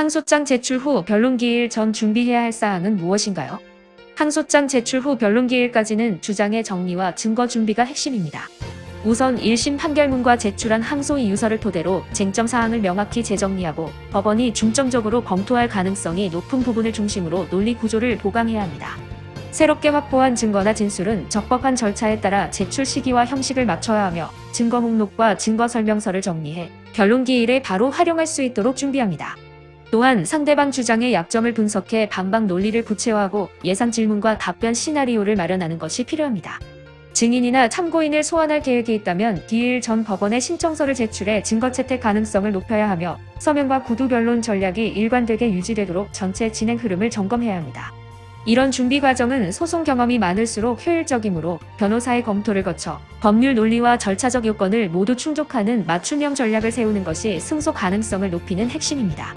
항소장 제출 후 변론기일 전 준비해야 할 사항은 무엇인가요? 항소장 제출 후 변론기일까지는 주장의 정리와 증거 준비가 핵심입니다. 우선 1심 판결문과 제출한 항소 이유서를 토대로 쟁점 사항을 명확히 재정리하고 법원이 중점적으로 검토할 가능성이 높은 부분을 중심으로 논리 구조를 보강해야 합니다. 새롭게 확보한 증거나 진술은 적법한 절차에 따라 제출 시기와 형식을 맞춰야 하며 증거 목록과 증거 설명서를 정리해 변론 기일에 바로 활용할 수 있도록 준비합니다. 또한 상대방 주장의 약점을 분석해 반박 논리를 구체화하고 예상 질문과 답변 시나리오를 마련하는 것이 필요합니다. 증인이나 참고인을 소환할 계획이 있다면 기일 전 법원에 신청서를 제출해 증거 채택 가능성을 높여야 하며 서명과 구두 변론 전략이 일관되게 유지되도록 전체 진행 흐름을 점검해야 합니다. 이런 준비 과정은 소송 경험이 많을수록 효율적이므로 변호사의 검토를 거쳐 법률 논리와 절차적 요건을 모두 충족하는 맞춤형 전략을 세우는 것이 승소 가능성을 높이는 핵심입니다.